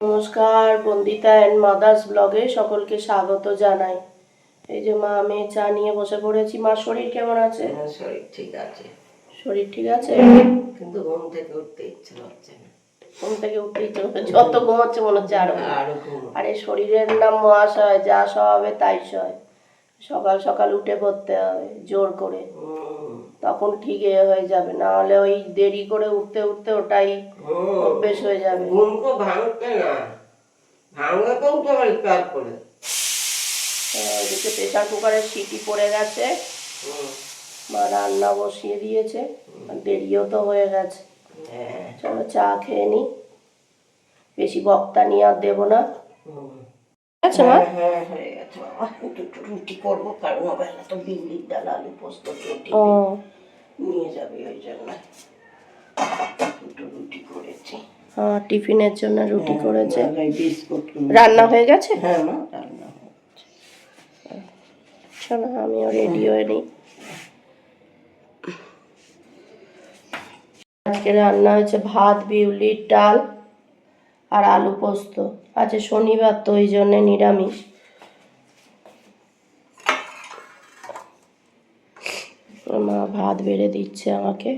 নমস্কার Bandita and mother's ব্লগে সকলকে স্বাগত জানাই। এই যে মা আমি চা নিয়ে বসে পড়েছি। মার শরীর কেমন আছে? হ্যাঁ, শরীর ঠিক আছে। শরীর ঠিক আছে? কিন্তু ঘুম থেকে উঠতে ইচ্ছে হচ্ছে না। ঘুম থেকে উঠতেই তো যত ঘুমাচ্ছে মনে হচ্ছে আরও আরও শরীরের নাম মহাশয় যা সবে তাই সয় সকাল সকাল উঠে পড়তে হবে জোর করে। তখন ঠিক এ হয়ে যাবে না হলে ওই দেরি করে উঠতে উঠতে ওটাই। অভ্যেস হয়ে যাবে। ঘুম তো ভাঙতে না। ভাঙলে তো উঠে পারি করে এদিকে প্রেশার কুকারের সিটি পড়ে গেছে। মা রান্না বসিয়ে দিয়েছে দেরিও তো হয়ে গেছে। হ্যাঁ, চলো চা খেয়ে নি। বেশি বক্তা নিয়ে আর দেবো না। আচ্ছা মা। হ্যাঁ, হ্যাঁ, হয়ে গেছে দুটো রুটি করব কারণ বেলা তো বিউলির ডাল আলু পোস্ত রুটি নিয়ে যাবে ওই জন্য দুটো রুটি করেছি। হ্যাঁ টিফিনের জন্য রুটি করেছে। রান্না হয়ে গেছে? হ্যাঁ মা রান্না হয়ে গেছে। আমিও রেডি হয়ে নিই। আজকে রান্না হয়েছে ভাত বিউলির ডাল। আর আলু পোস্ত। আজকে শনিবার, তো ওই জন্যে নিরামিষ। মা ভাত বেড়ে দিচ্ছে আমাকে।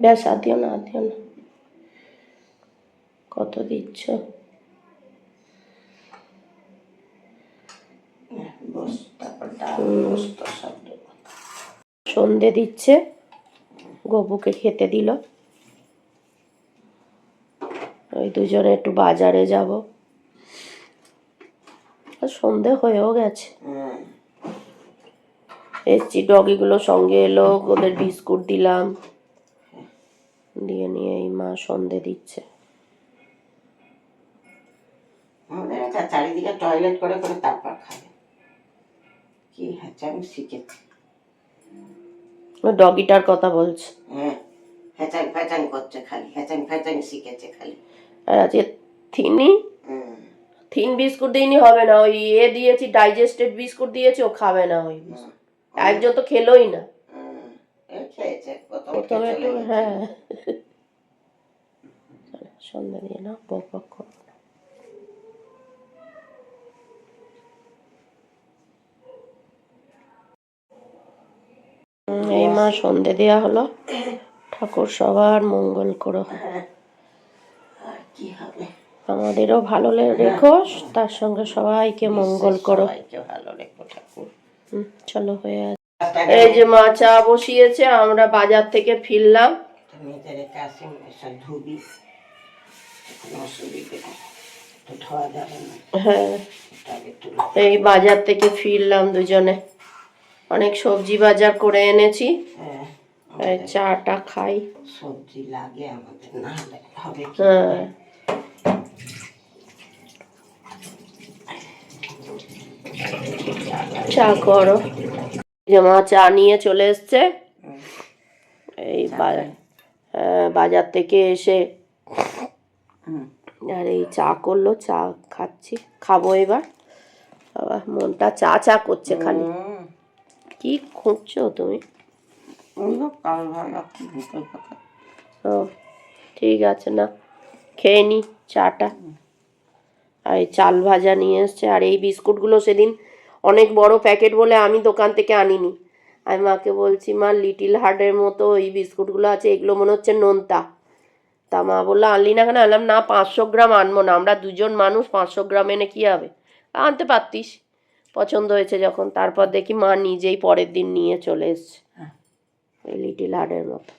ব্যাস, আর দিও না, আর দিও না। কত দিচ্ছ হ্যাঁ, বস সব দেবো সন্ধে দিচ্ছে। গপুকে খেতে দিল। ওই দুজনে একটু বাজারে যাব। সন্ধে হয়েও গেছে। এসছি, ডগিগুলো সঙ্গে এলো, ওদের বিস্কুট দিলাম। দিয়ে নিয়ে এই মা সন্ধে দিচ্ছে। চারিদিকে টয়লেট করে করে তারপর খাবে। কি হচ্ছে আমি শিখেছি। ও ডগিটার কথা বলছে। হ্যাঁ হ্যাচাং ফ্যাচাং করছে খালি হ্যাচাং ফ্যাচাং শিখেছে খালি। আর থিনি? থিন বিস্কুট দিইনি হবে না। ওই এ দিয়েছি ডাইজেস্টেড বিস্কুট দিয়েছি ও খাবে না ওই একজন তো খেলোই না। খেয়েছে প্রথম। হ্যাঁ। সন্ধ্যা দিয়ে না বক বক করো। না। হুম, এই মা সন্ধে দেওয়া হলো। ঠাকুর সবার মঙ্গল করো। আমাদেরও ভালো রেখো তার সঙ্গে সবাইকে মঙ্গল করো। ভালো রেখো ঠাকুর। চলো হয়ে আছে এই যে মা চা বসিয়েছে আমরা বাজার থেকে ফিরলাম। হ্যাঁ। এই বাজার থেকে ফিরলাম দুজনে। অনেক সবজি বাজার করে এনেছি। হ্যাঁ চাটা খাই। সবজি লাগে আমাদের না হবে হ্যাঁ। চা করো। মা চা নিয়ে চলে এসছে। এই হ্যাঁ, বাজার থেকে এসে আর এই চা করল চা খাচ্ছি। খাব এবার। বাবা মনটা চা চা করছে খালি কি খুঁজছো তুমি? ও ঠিক আছে না। খেয়ে নি চাটা। আর এই চাল ভাজা নিয়ে এসছে আর এই বিস্কুটগুলো সেদিন অনেক বড় প্যাকেট বলে আমি দোকান থেকে আনিনি। আমি মাকে বলছি মা লিটিল হার্টের মতো এই বিস্কুটগুলো আছে এগুলো মনে হচ্ছে নোনতা। তা মা বলল আনলি না কেন? আনলাম না পাঁচশো গ্রাম আনব না আমরা দুজন মানুষ পাঁচশো গ্রাম এনে কী হবে? আনতে পারতিস। পছন্দ হয়েছে যখন তারপর দেখি মা নিজেই পরের দিন নিয়ে চলে এসছে। এই লিটিল হার্টের মতো।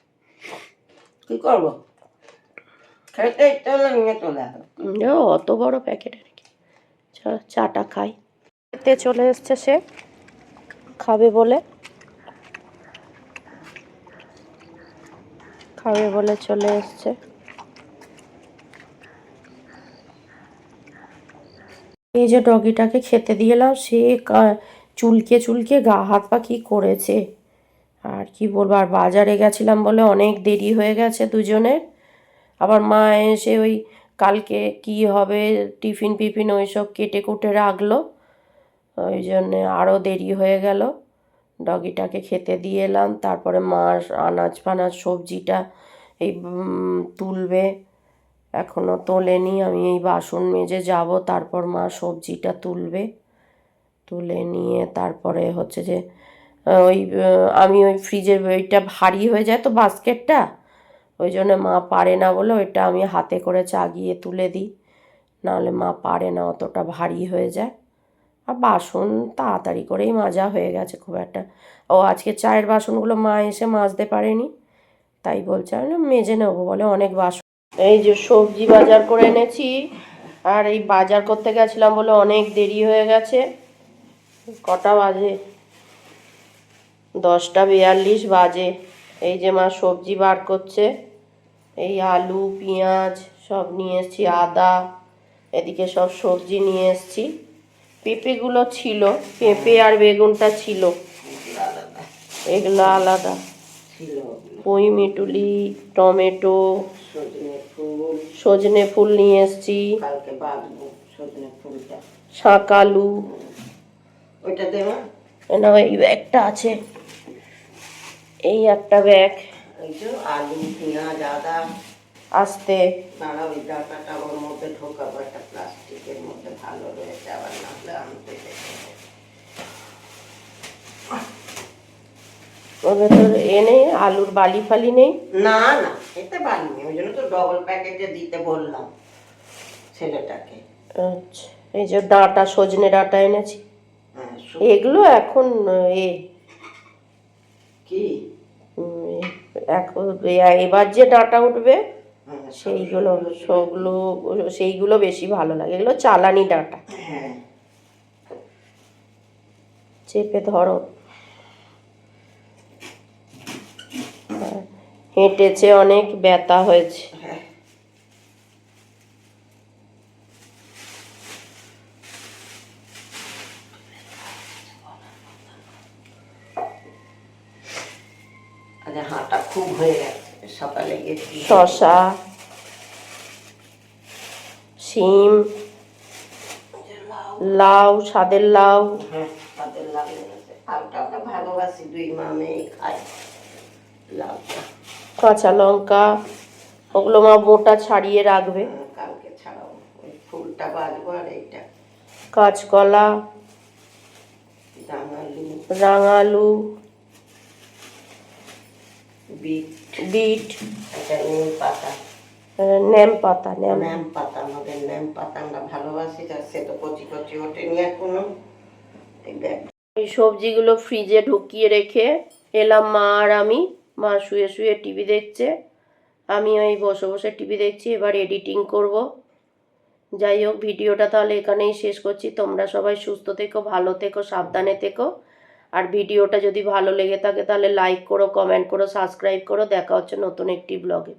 কি করব? খেতে নিয়ে চলে ও অত বড় প্যাকেটে নাকি চল চাটা খাই। খেতে চলে এসছে সে। খাবে বলে। খাবে বলে চলে এসছে। এই যে ডগিটাকে খেতে দিয়ে এলাম, সে চুলকে চুলকে গা, হাত পা কী করেছে? আর কি বলব, আর বাজারে গেছিলাম বলে অনেক দেরি হয়ে গেছে দুজনের। আবার মা এসে ওই কালকে কি হবে, টিফিন ফিফিন ওইসব কেটে কুটে রাখল। ওই জন্যে আরও দেরি হয়ে গেল। ডগিটাকে খেতে দিয়ে এলাম, তারপরে মা আনাজ ফানাজ, সবজিটা এই তুলবে। এখনও তোলেনি, আমি এই বাসন মেজে যাব, তারপর মা সবজিটা তুলবে। তুলে নিয়ে তারপরে হচ্ছে যে ওই আমি ওই ফ্রিজের ওইটা ভারী হয়ে যায় তো বাস্কেটটা, ওই জন্য মা পারে না বলে ওইটা আমি হাতে করে চাগিয়ে তুলে দিই। নাহলে মা পারে না অতটা ভারী হয়ে যায়। আর বাসন তাড়াতাড়ি করেই মাজা হয়ে গেছে খুব একটা। ও আজকে চায়ের বাসনগুলো মা এসে মাজতে পারেনি, তাই বলছে, আমি মেজে নেব বলে অনেক বাসন এই যে সবজি বাজার করে এনেছি, আর এই বাজার করতে গেছিলাম বলে অনেক দেরি হয়ে গেছে। কটা বাজে? দশটা বিয়াল্লিশ বাজে। এই যে মা সবজি বার করছে। এই আলু, পেঁয়াজ সব নিয়ে এসেছি, আদা, এদিকে সব সবজি নিয়ে এসেছি। পেঁপেগুলো ছিল, পেঁপে আর বেগুনটা ছিল। এগুলো আলাদা। পুঁই মিটুলি টমেটো সজনে ফুল নিয়ে এসেছি। শাঁকালু। না এই ব্যাগটা আছে। এই একটা ব্যাগ। আলু পেঁয়াজ আদা। আসতে। দাঁড়া ওই ডাটাটা ওর মধ্যে ঢোকাবো একটা প্লাস্টিকের মধ্যে ভালো রয়েছে আবার নাহলে হবে। ওর ভেতর এ নেই আলুর বালি ফালি নেই। না না এতে পারিনি ওই জন্য তো ডবল প্যাকেটে দিতে বললাম ছেলেটাকে। আচ্ছা এই যে ডাঁটা সজনে ডাঁটা এনেছি। হ্যাঁ এগুলো এখন এ কি? এখন এবার যে ডাঁটা উঠবে হ্যাঁ, সেইগুলো সবগুলো সেইগুলো বেশি ভালো লাগে। এগুলো চালানি ডাঁটা। হ্যাঁ। চেপে ধরো। হেঁটেছে অনেক ব্যথা হয়েছে। হ্যাঁ হাঁটা খুব হয়ে গেছে। সকালে শশা শিম লাউ লাউ। হ্যাঁ লাউ লাউটা আমরা ভালোবাসি দুই মামেই খাই লাউটা। কাঁচা লঙ্কা ওগুলো মা মোটা ছাড়িয়ে রাখবে। হ্যাঁ, কালকে ছাড়াও ওই ফুলটা বাজবো আর এইটা। কাঁচকলা ডাঙালু রাঙালু বিট। বিট। এটা নিম পাতা আহ, নেম। পাতা নেম ন্যাম পাতা আমাদের ন্যাম পাতা আমরা ভালোবাসি আর সে তো কচি কচি ওঠেনি এখনও। এই সবজিগুলো ফ্রিজে ঢুকিয়ে রেখে এলাম মা আর আমি। মা শুয়ে শুয়ে টিভি দেখছে। আমি ওই বসে বসে টিভি দেখছি, এবার এডিটিং করব। যাই হোক, ভিডিওটা তাহলে এখানেই শেষ করছি। তোমরা সবাই সুস্থ থেকো, ভালো থেকো, সাবধানে থেকো। আর ভিডিওটা যদি ভালো লেগে থাকে, তাহলে লাইক করো কমেন্ট করো সাবস্ক্রাইব করো। দেখা হচ্ছে নতুন একটি ব্লগে